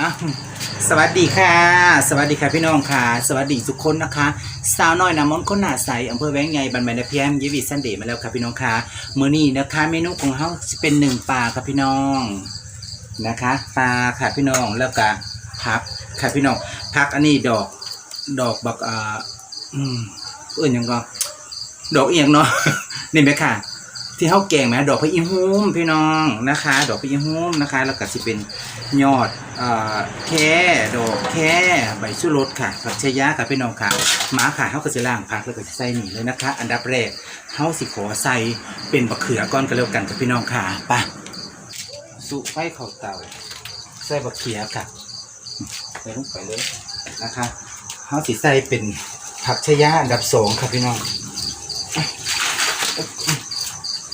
อ้าวสวัสดีค่ะ สวัสดีค่ะพี่น้องค่ะ สวัสดีทุกคนนะคะ สาวน้อยน้ำมนต์คนหนาใสอำเภอแวงใหญ่บันไมนเพียมยิวิสันเดย์มาแล้วค่ะพี่น้องค่ะมื้อนี้นะคะ เมนูของเขาจะเป็นหนึ่งปลาค่ะพี่น้องนะคะปลาค่ะพี่น้องแล้วก็พักค่ะพี่น้องพักอันนี้ดอกดอกบักอ่าอืมเอื่นหยังก็ดอกเอียงเนาะ นี่ไหมค่ะ ที่เขาแกงไหมดอกพะอิหุ้มพี่น้องนะคะ ดอกพะอิหุ้มนะคะ แล้วก็สิเป็นยอดเอ่อแค่ดอกแค่ใบชูรสค่ะผักชะยะค่ะพี่น้องค่ะหมาค่ะเขาก็จะล่างพักแล้วก็จะใส่นี่เลยนะคะ อันดับแรกเขาสิขอใส่เป็นบะเขือก้อนกันแล้วกันกับพี่น้องค่ะไปสุไฟเข่าเตาใส่บะเขือค่ะใส่ลงไปเลยนะคะเขาสิใส่เป็นผักชะยะอันดับสองค่ะพี่น้อง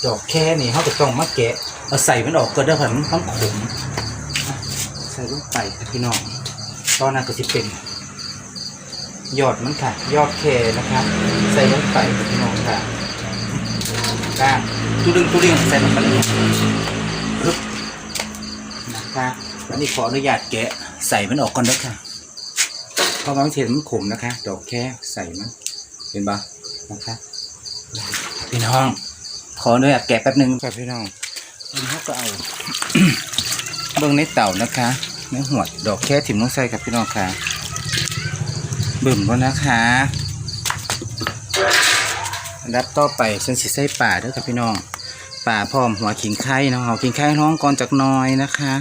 ดอกแค่นี่เขาจะต้องมาแกะเอาใส่มันออกก็ได้ผันมันต้องขมใส่ลงไปพี่น้องตอนนั้นก็จะเป็นยอดมันค่ะ ยอดแค่นะครับ ใส่ลงไปพี่น้องค่ะก้านตุดึงตุดึงใส่ลงไปเลยปึ๊บนะคะวันนี้ขออนุญาตแกะใส่มันออกก่อนด้อค่ะเพราะว่ามันเห็นมันขมนะคะ ดอกแค่ใส่มันเห็นปะนะคะพี่น้อง ขออนุญาตแกะแป๊บหนึงครับพี่น้องอันนี้เขาก็เอาเบิ้งในเต่านะคะในหัวดดอกแค่ถิ่มลงใส่ครับพี่น้องค่ะบิ่มแล้วนะคะอันดับต่อไปฉันสิใส่ป่าด้วยครับพี่น้องป่าพร้อมหัวขิงไข่น้องหัวขิงไข่น้องก่อนจากน้อยนะคะ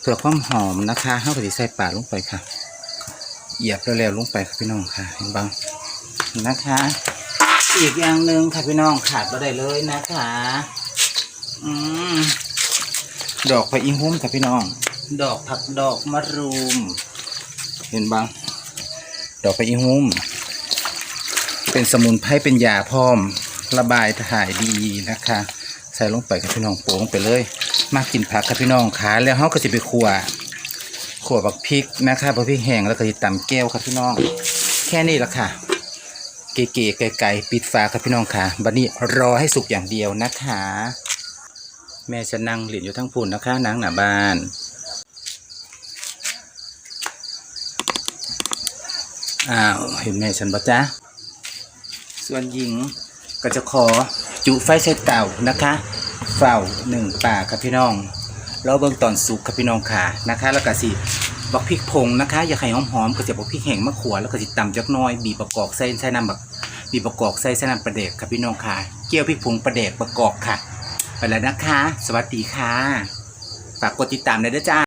เพื่อความหอมนะคะเขาก็สิใส่ป่าลงไปค่ะเหยียบแล้วๆลงไปครับพี่น้องค่ะเห็นบ้างนะคะ อีกอย่างหนึ่งค่ะพี่น้องขาดไม่ได้เลยนะคะอืมดอกพะอิงหุ้มค่ะพี่น้อง ดอกผักดอกมะรูม เห็นบ้างดอกพะอิงหุ้ม เป็นสมุนไพรเป็นยาพร้อม ระบายถ่ายดีนะคะ ใส่ลงไปค่ะพี่น้องโปะลงไปเลย มากินผักค่ะพี่น้องขาแล้วเขาก็จะไปขั่วขั่วบักพริกนะคะบักพริกแห้งแล้วก็จะตำแก้วค่ะพี่น้อง แค่นี้ละค่ะ เก๋ๆไก่ๆปิดฝาครับพี่น้องค่ะบัดนี้รอให้สุกอย่างเดียวนะคะ แม่จะนั่งเหรียญอยู่ทั้งพุ่นนะคะนางหน้าบ้านอ้าวเห็นแม่ฉันปะจ๊ะส่วนหญิงก็จะขอจุไฟใส่เต่านะคะเฝ้าหนึ่งป่าครับพี่น้องรอเบิ่งตอนสุกครับพี่น้องค่ะนะคะ แล้วก็สิ บักพริกผงนะคะ อย่าให้หอมๆก็จะบักพริกแห้งมะขวแล้วก็จิตำจักน้อย บีบประกอบใส่ใส่น้ำบักบีบประกอบใส่ใส่น้ำปลาเด็กค่ะพี่น้องค่ะ เกี่ยวพริกผงปลาเด็กประกอบค่ะ ไปแล้วนะคะ สวัสดีค่ะ ฝากกดติดตามด้วยนะจ้า